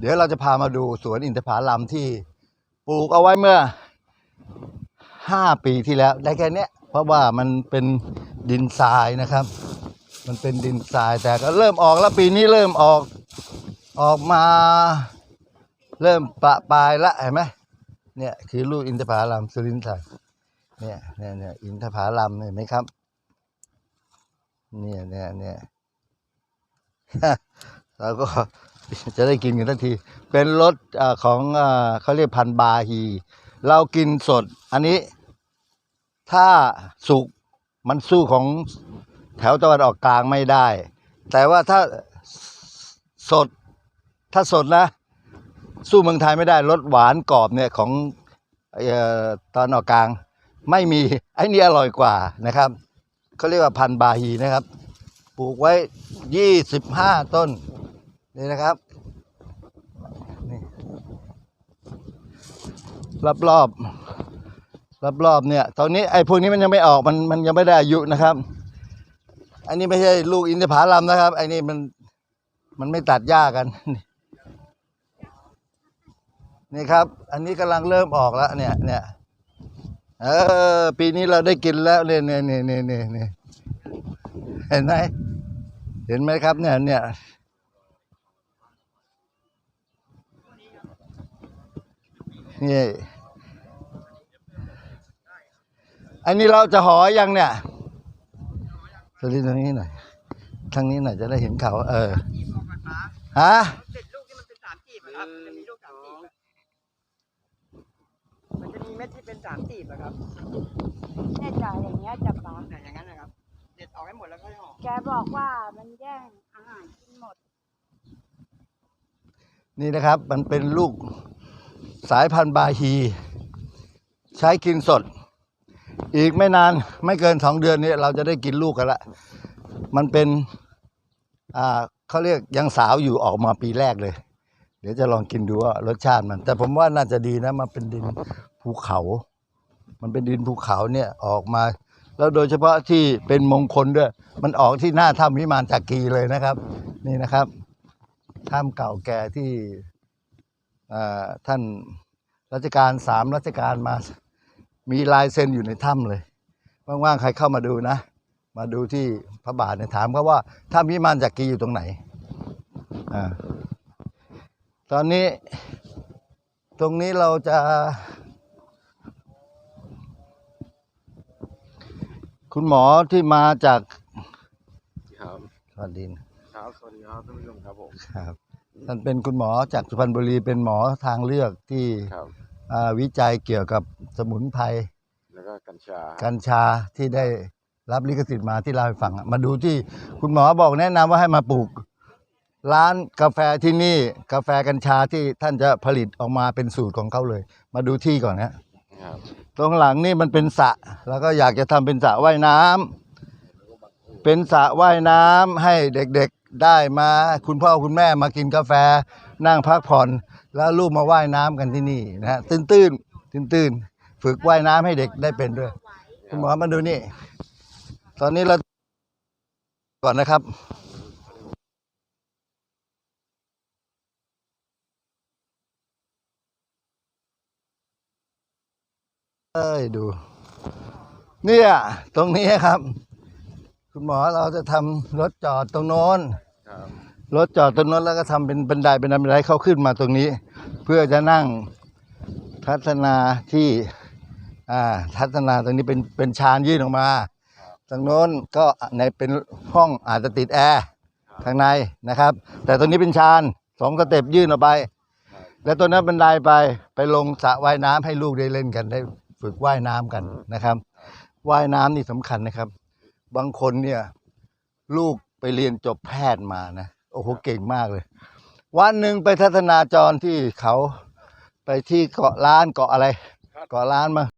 เดี๋ยวเราจะพามาดูสวนอินทผลัมที่ปลูกเอาไว้เมื่อห้าปีที่แล้วได้แค่นี้เพราะว่ามันเป็นดินทรายนะครับ มันเป็นดินทรายแต่ก็เริ่มออกแล้วปีนี้เริ่มออกออกมา เริ่มปะปรายละเห็นไหมเนี่ยคือลูกอินทผลัมสุรินทร์เนี่ยเนี่ยเนี่ยอินทผลัมเห็นไหมครับ เนี่ยเนี่ยเนี่ยเราก็ จะได้กินกันทันที เป็นรสของเขาเรียกพันบาฮี เรากินสด อันนี้ ถ้าสุกมันสู้ของแถวตะวันออกกลางไม่ได้ แต่ว่าถ้าสด ถ้าสดนะ สู้เมืองไทยไม่ได้รสหวานกรอบเนี่ยของออตอนออกกลาง ไม่มีไอ้นี่อร่อยกว่านะครับเขาเรียกว่าพันบาฮีนะครับ ปลูกไว้ยี่สิบห้าต้น นี่นะครับนี่รอบรอบรอบรอบๆเนี่ย ตอนนี้ไอ้พวกนี้มันยังไม่ออกมันมันยังไม่ได้อายุนะครับ อันนี้ไม่ใช่ลูกอินทผลัมนะครับไอ้นี่มันมันไม่ตัดหญ้ากัน นี่ครับ อันนี้กำลังเริ่มออกแล้ว เนี่ยเนี่ยเออ ปีนี้เราได้กินแล้วเนี่ยเนี่ยเนี่ยเนี่ยเนี่ยเห็นไหมเห็นไหมครับเนี่ยเนี่ย นี่อันนี้เราจะหอยังเนี่ยสลิดทางนี้หน่อยทางนี้หน่อยจะได้เห็นเขาเออฮะเด็ดลูกที่มันเป็นสามจีบอะครับมันจะมีลูกสามจีบอะมันจะมีเม็ดที่เป็นสามจีบอะครับเนี่ยจ่าอย่างเงี้ยจะปาเนี่ยอย่างนั้นนะครับ เด็ดออกให้หมดแล้วค่อยห่อแกบอกว่ามันแย่งอาหารกินหมด นี่นะครับ มันเป็นลูก สายพันธุ์บาฮี ใช้กินสด อีกไม่นานไม่เกินสองเดือนนี้เราจะได้กินลูกกันละมันเป็นอ่าเขาเรียกยังสาวอยู่ออกมาปีแรกเลย เดี๋ยวจะลองกินดูว่ารสชาติมัน แต่ผมว่าน่าจะดีนะมันเป็นดินภูเขา มันเป็นดินภูเขาเนี่ยออกมา แล้วโดยเฉพาะที่เป็นมงคลด้วย มันออกที่หน้าถ้ำวิมานจากกีเลยนะครับ นี่นะครับถ้ำเก่าแก่ที่อ่อท่าน รัชกาลสามรัชกาลมา มีลายเซ็นอยู่ในถ้ำเลยว่างๆใครเข้ามาดูนะ มาดูที่พระบาทเนี่ยถามเขาว่าถ้ำวิมานจักรีอยู่ตรงไหนอ่าตอนนี้ตรงนี้เราจะ คุณหมอที่มาจากครับสวัสดีนะครับสวัสดีครับท่านผู้ชมครับผมครับท่านเป็นคุณหมอจากสุพรรณบุรีเป็นหมอทางเลือกที่ครับอ่า วิจัยเกี่ยวกับสมุนไพรแล้วก็กัญชากัญชาที่ได้รับลิขสิทธิ์มาที่เราให้ฟังอะมาดูที่คุณหมอบอกแนะนำว่าให้มาปลูก ร้านกาแฟที่นี่กาแฟกัญชาที่ท่านจะผลิตออกมาเป็นสูตรของเขาเลย มาดูที่ก่อนนะครับตรงหลังนี่มันเป็นสระแล้วก็อยากจะทำเป็นสระว่ายน้ำเป็นสระว่ายน้ำให้เด็กๆได้มา คุณพ่อคุณแม่มากินกาแฟ นั่งพักผ่อน แล้วลูกมาว่ายน้ำกันที่นี่นะฮะตื้นๆตื้นๆฝึกว่ายน้ำให้เด็กได้เป็นด้วย คุณหมอมาดูนี่ ตอนนี้เราก่อนนะครับเอ้ยดู เนี่ย ตรงนี้ครับ คุณหมอเราจะทำรถจอดตรงโน้นค รถจอดตรงโน้นแล้วก็ทำเป็นบันไดเป็นบันไดเข้าขึ้นมาตรงนี้ เพื่อจะนั่งทัศนาที่อ่าทัศนาตรงนี้เป็นเป็นชานยื่นออกมาตรงโน้นก็ในเป็นห้องอาจจะติดแอร์ข้างในนะครับ แต่ตรงนี้เป็นชานสองสเต็ปยื่นออกไป แล้วตัวนั้นบันไดไปไปลงสระว่ายน้ำให้ลูกได้เล่นกันได้ฝึกว่ายน้ำกันนะครับว่ายน้ำนี่สำคัญนะครับ บางคนเนี่ยลูกไปเรียนจบแพทย์มานะ โอ้โหเก่งมากเลย วันหนึ่งไปทัศนาจรที่เขาไปที่เกาะล้านเกาะอะไร เกาะล้านมา